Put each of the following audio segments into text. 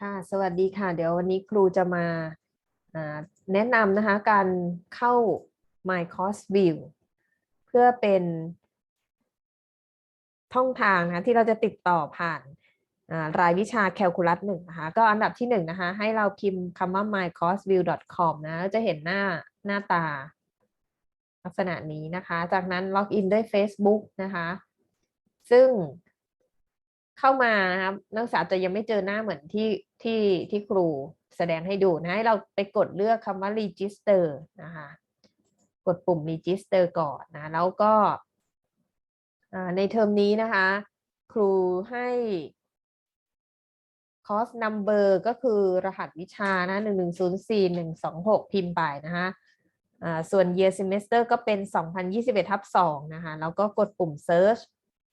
ค่ะสวัสดีค่ะ เดี๋ยววันนี้ครูจะมาแนะนำนะคะการเข้า My Course View เพื่อเป็นช่องทางนะคะที่เราจะติดต่อผ่านรายวิชาแคลคูลัสหนึ่งนะคะก็อันดับที่หนึ่งนะคะให้เราพิมพ์คำว่า mycourseview.com นะจะเห็นหน้าหน้าตา ลักษณะนี้นะคะ จากนั้นล็อกอินด้วย Facebook นะคะ ซึ่ง เข้ามานะครับนักศึกษาจะยังไม่เจอหน้าเหมือนที่ที่ที่ครูแสดงให้ดูนะให้เราไปกดเลือกคำว่า register นะคะกดปุ่ม register ก่อนนะ แล้วก็ในเทอมนี้นะคะ ครูให้ course number ก็คือรหัสวิชานะหนึ่งหนึ่งศูนย์สี่หนึ่งสองหกพิมพ์ไปนะคะอ่าส่วน year semester ก็เป็น 2021ทับ2นะคะ แล้วก็กดปุ่ม search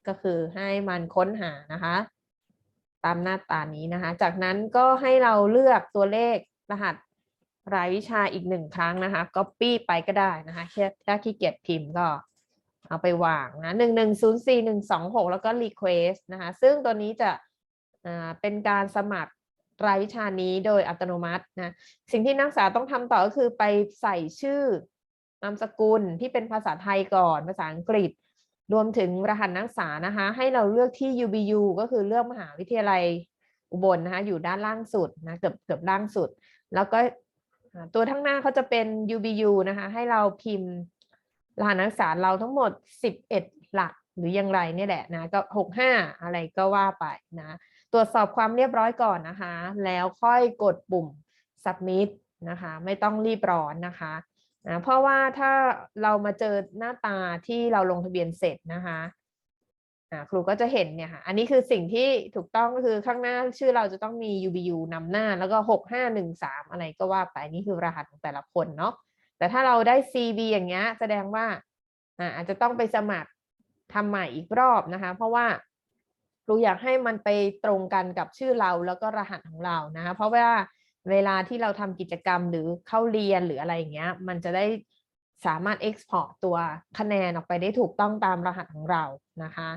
ก็คือให้มันค้นหานะคะ ตามหน้าตานี้นะคะ จากนั้นก็ให้เราเลือกตัวเลขรหัสรายวิชาอีกหนึ่งครั้งนะคะ copy ไปก็ได้นะคะแค่ถ้าขี้เกียจพิมพ์ก็เอาไปวางนะหนึ่งหนึ่งศูนย์สี่หนึ่งสองหกแล้วก็ request นะคะ ซึ่งตัวนี้จะเป็นการสมัครรายวิชานี้โดยอัตโนมัตินะ สิ่งที่นักศึกษาต้องทำต่อก็คือไปใส่ชื่อนามสกุลที่เป็นภาษาไทยก่อน ภาษาอังกฤษ รวมถึงรหัสนักศึกษานะคะ ให้เราเลือกที่ UBU ก็คือเลือกมหาวิทยาลัยอุบลนะคะอยู่ด้านล่างสุดนะเกือบเกือบล่างสุด แล้วก็ตัวทั้งหน้าเขาจะเป็น UBU นะคะให้เราพิมพ์รหัสนักศึกษาเราทั้งหมด 11 หลักหรืออย่างไรเนี่ยแหละนะก็ 65 อะไรก็ว่าไปนะตรวจสอบความเรียบร้อยก่อนนะคะ แล้วค่อยกดปุ่ม submit นะคะ ไม่ต้องรีบร้อนนะคะ นะเพราะว่าถ้าเรามาเจอหน้าตาที่เราลงทะเบียนเสร็จนะคะครูก็จะเห็นเนี่ยค่ะอันนี้คือสิ่งที่ถูกต้องก็คือข้างหน้าชื่อเราจะต้องมี UBU นำหน้าแล้วก็ 6513 อะไรก็ว่าไปนี่คือรหัสของแต่ละคนเนาะแต่ถ้าเราได้ CV อย่างเงี้ยแสดงว่าอ่าอาจจะต้องไปสมัครทำใหม่อีกรอบนะคะ เพราะว่าครูอยากให้มันไปตรงกันกับชื่อเราแล้วก็รหัสของเรานะคะเพราะว่า เวลาที่เราทำกิจกรรมหรือเข้าเรียนหรืออะไรอย่างเงี้ย มันจะได้สามารถ export ตัวคะแนนออกไปได้ถูกต้องตามรหัสของเรานะคะ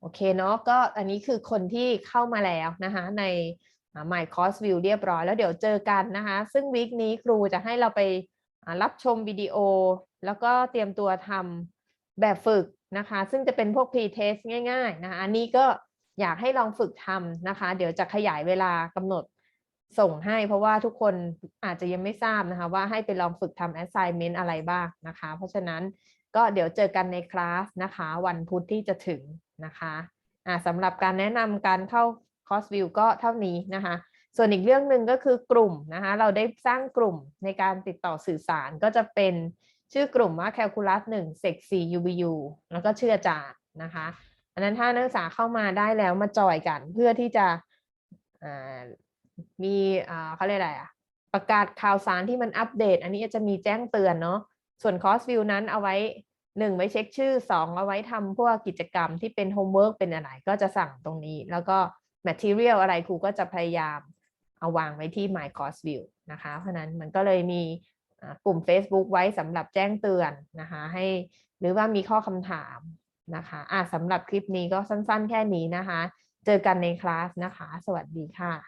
โอเคเนาะก็อันนี้คือคนที่เข้ามาแล้วนะคะ ใน My Course View เรียบร้อย แล้วเดี๋ยวเจอกันนะคะ ซึ่งวีคนี้ครูจะให้เราไปรับชมวิดีโอ แล้วก็เตรียมตัวทำแบบฝึกนะคะ ซึ่งจะเป็นพวก pre-test ง่าย ๆ นะคะอันนี้ก็อยากให้ลองฝึกทำนะคะ เดี๋ยวจะขยายเวลากำหนด ส่งให้เพราะว่าทุกคนอาจจะยังไม่ทราบนะคะ ว่าให้ไปลองฝึกทำ assignment อะไรบ้างนะคะ เพราะฉะนั้นก็เดี๋ยวเจอกันในคลาสนะคะ วันพุธที่จะถึงนะคะอ่าสำหรับการแนะนำการเข้า Course View ก็เท่านี้นะคะ ส่วนอีกเรื่องหนึ่งก็คือกลุ่มนะคะ เราได้สร้างกลุ่มในการติดต่อสื่อสารก็จะเป็นชื่อกลุ่มว่า Calculus 1 Sec 4 UBU แล้วก็ชื่ออาจารย์นะคะ อันนั้นถ้านักศึกษาเข้ามาได้แล้วมาจอยกันเพื่อที่จะ มีอ่าเขาเรียกอะไรอะประกาศข่าวสารที่มันอัปเดต อันนี้จะมีแจ้งเตือนเนาะส่วน Course View นั้นเอาไว้หนึ่งไว้เช็คชื่อสองเอาไว้ทำพวกกิจกรรมที่เป็นโฮมเวิร์กเป็นอะไรก็จะสั่งตรงนี้ แล้วก็ Material อะไรครูก็จะพยายามเอาวางไว้ที่ My Course View นะคะ เพราะนั้นมันก็เลยมีอ่ากลุ่ม Facebook ไว้สำหรับแจ้งเตือนนะคะให้หรือว่ามีข้อคำถามนะคะอะสำหรับคลิปนี้ก็สั้นๆ แค่นี้นะคะ เจอกันในคลาสนะคะ สวัสดีค่ะ